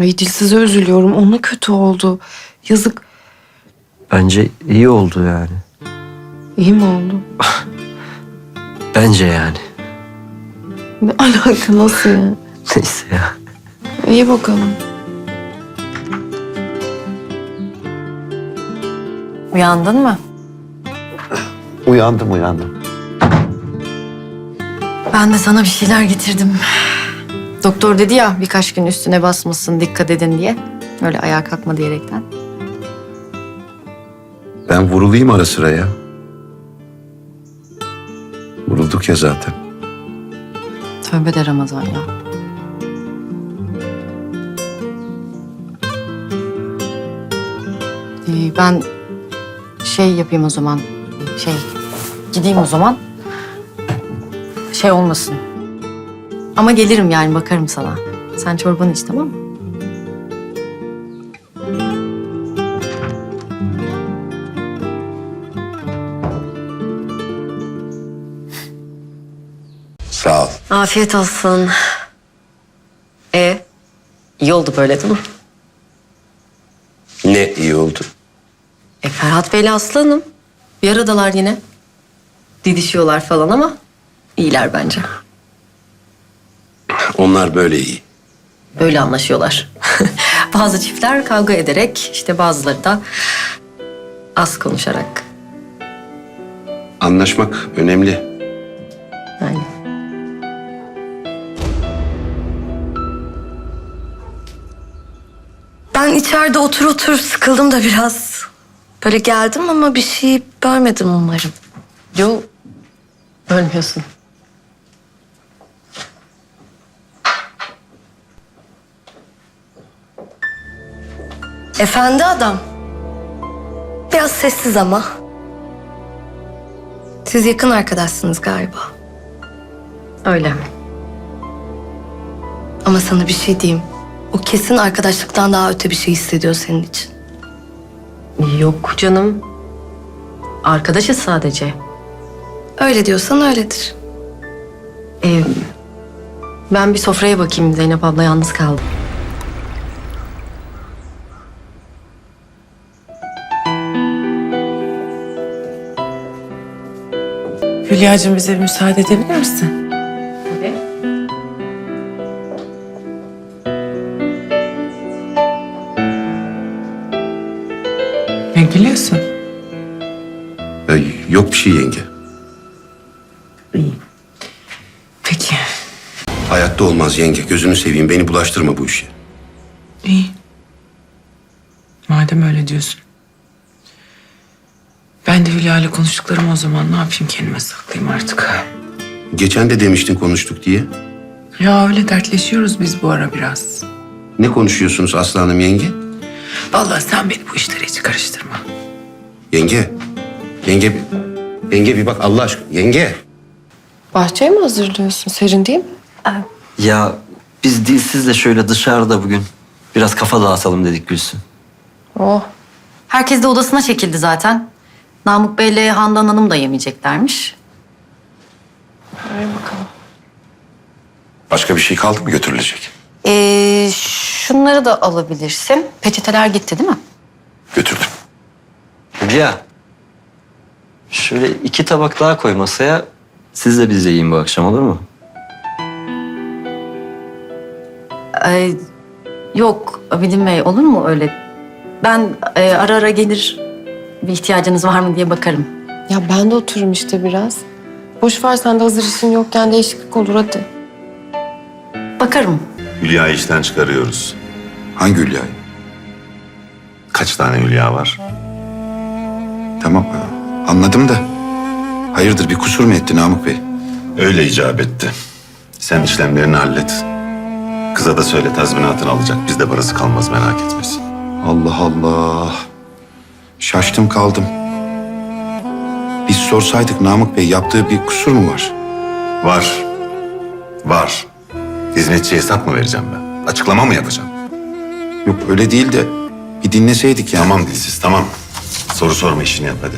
Ay dilsize üzülüyorum. Ona kötü oldu. Yazık. Bence iyi oldu yani. İyi mi oldu? Bence yani. Ne alaka nasıl ya? Neyse ya. İyi bakalım. Uyandın mı? Uyandım uyandım. Ben de sana bir şeyler getirdim. Doktor dedi ya birkaç gün üstüne basmasın dikkat edin diye. Öyle ayağa kalkma diyerekten. Ben vurulayım ara sıra ya. Vurulduk ya zaten. Tövbe de Ramazan ya. Ee, ben şey yapayım o zaman. Şey gideyim o zaman. Şey olmasın. Ama gelirim yani bakarım sana. Sen çorbanı iç tamam mı? Sağ ol. Afiyet olsun. E iyi oldu böyle değil mi? Ne iyi oldu. E Ferhat Bey'le Aslı Hanım. Bir aradalar yine. Didişiyorlar falan ama iyiler bence. Onlar böyle iyi. Böyle anlaşıyorlar. Bazı çiftler kavga ederek, işte bazıları da az konuşarak. Anlaşmak önemli. Yani. Ben içeride otur otur sıkıldım da biraz. Böyle geldim ama bir şey bölmedim umarım. Yo, bölmüyorsun. Efendi adam. Biraz sessiz ama. Siz yakın arkadaşsınız galiba. Öyle. Ama sana bir şey diyeyim. O kesin arkadaşlıktan daha öte bir şey hissediyor senin için. Yok canım. Arkadaşız sadece. Öyle diyorsan öyledir. Ee, ben bir sofraya bakayım. Zeynep abla yalnız kaldı. Hülya'cığım bize bir müsaade edebilir misin? Ne gülüyorsun? Ya, yok bir şey yenge. İyi. Peki. Hayatta olmaz yenge. Gözünü seveyim. Beni bulaştırma bu işe. İyi. Madem öyle diyorsun. Ben de Hülya ile konuştuklarımı o zaman ne yapayım kendime saklayayım artık. Geçen de demiştin konuştuk diye. Ya öyle dertleşiyoruz biz bu ara biraz. Ne konuşuyorsunuz aslanım yenge? Vallahi sen beni bu işlere hiç karıştırma. Yenge. Yenge bir... Yenge bir bak Allah aşkına. Yenge. Bahçeyi mi hazırlıyorsun? Serin değil mi? Ya biz dilsizle şöyle dışarıda bugün biraz kafa dağıtalım dedik Gülsün. Oh. Herkes de odasına çekildi zaten. Namık Bey'le Handan Hanım da yemeyeceklermiş. Ver bakalım. Başka bir şey kaldı mı götürülecek? Ee, şunları da alabilirsin. Peçeteler gitti değil mi? Götürdüm. Hülya. Şöyle iki tabak daha koy masaya. Siz de bizle yiyin bu akşam olur mu? Ee, yok Abidin Bey olur mu öyle? Ben e, ara ara gelir bir ihtiyacınız var mı diye bakarım. Ya ben de otururum işte biraz. Boş ver sen de hazır işin yokken değişiklik olur hadi. Bakarım. Hülya'yı işten çıkarıyoruz. Hangi Hülya'yı? Kaç tane Hülya var? Tamam anladım da. Hayırdır bir kusur mu etti Namık Bey? Öyle icap etti. Sen işlemlerini hallet. Kıza da söyle tazminatını alacak. Bizde parası kalmaz merak etmesin. Allah Allah. Şaştım kaldım. Biz sorsaydık Namık Bey yaptığı bir kusur mu var? Var. Var. Hizmetçiye hesap mı vereceğim ben? Açıklama mı yapacağım? Yok öyle değil de bir dinleseydik yani. Tamam dilsiz tamam. Soru sorma işini yap hadi.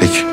Peki.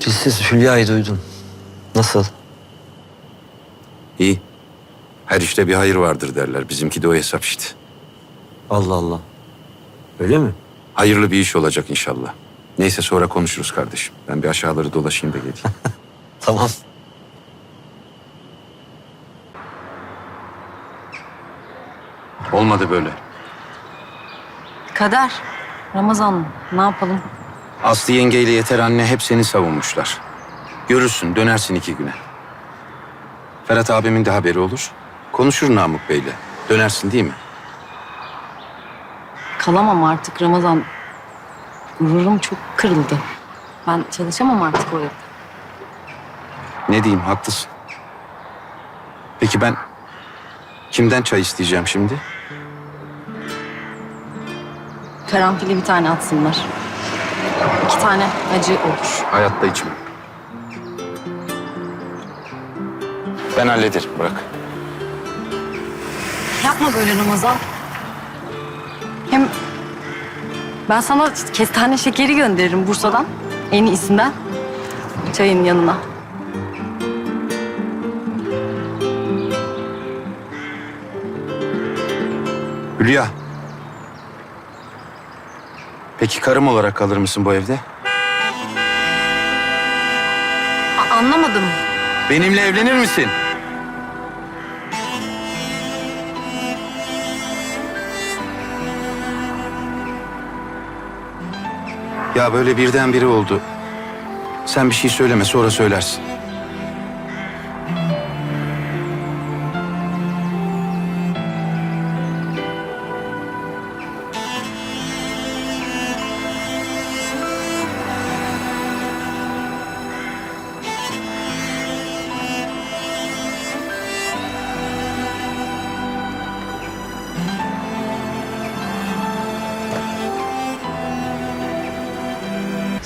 Sessiz Hülya'yı duydum. Nasıl? İyi. Her işte bir hayır vardır derler. Bizimki de o hesap işte. Allah Allah. Öyle mi? Hayırlı bir iş olacak inşallah. Neyse sonra konuşuruz kardeşim. Ben bir aşağıları dolaşayım da geleyim. Tamam. Olmadı böyle. Kader, Ramazan ne yapalım? Aslı yengeyle yeter anne hep seni savunmuşlar. Görürsün dönersin iki güne. Ferhat abimin de haberi olur. Konuşur Namık Bey'le. Dönersin değil mi? Kalamam artık Ramazan. Gururum çok kırıldı. Ben çalışamam artık o evde. Ne diyeyim haklısın. Peki ben kimden çay isteyeceğim şimdi? Karanfilli bir tane atsınlar. İki tane acı olur. Hayatta içmem. Ben hallederim bırak. Yapma böyle Ramazan. Hem ben sana kestane şekeri gönderirim Bursa'dan. En iyisinden. Çayın yanına. Hülya. Peki karım olarak kalır mısın bu evde? A- anlamadım. Benimle evlenir misin? Ya böyle birdenbire oldu. Sen bir şey söyleme sonra söylersin.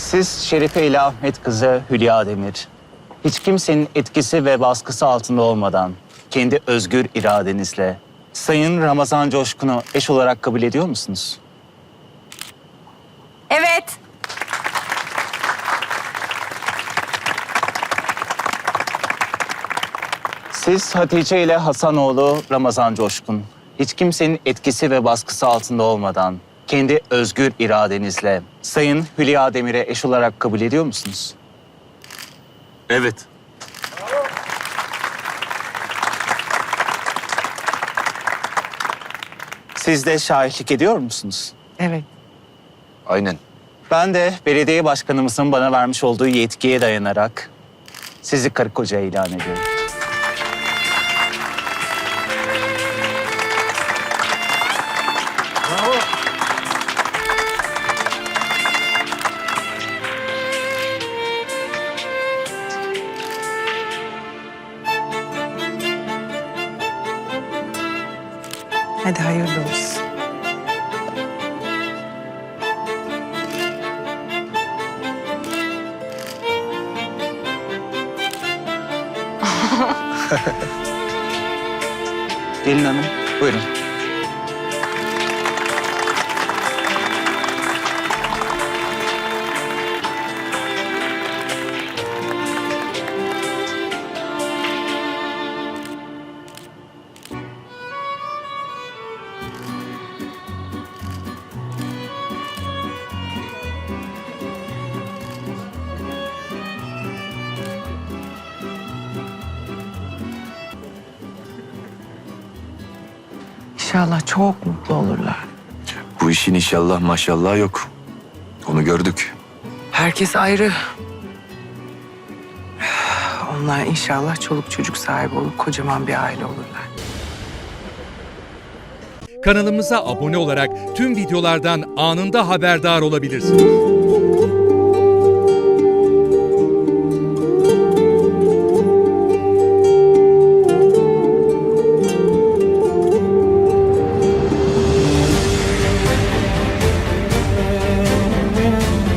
Siz Şerife ile Ahmet kızı Hülya Demir. Hiç kimsenin etkisi ve baskısı altında olmadan kendi özgür iradenizle Sayın Ramazan Coşkun'u eş olarak kabul ediyor musunuz? Evet. Siz Hatice ile Hasanoğlu Ramazan Coşkun. Hiç kimsenin etkisi ve baskısı altında olmadan kendi özgür iradenizle Sayın Hülya Demir'e eş olarak kabul ediyor musunuz? Evet. Siz de şahitlik ediyor musunuz? Evet. Aynen. Ben de belediye başkanımızın bana vermiş olduğu yetkiye dayanarak sizi karı koca ilan ediyorum. Gelin hanım, buyurun. İnşallah çok mutlu olurlar. Bu işin inşallah maşallah yok. Onu gördük. Herkes ayrı. Onlar inşallah çoluk çocuk sahibi olup kocaman bir aile olurlar. Kanalımıza abone olarak tüm videolardan anında haberdar olabilirsiniz.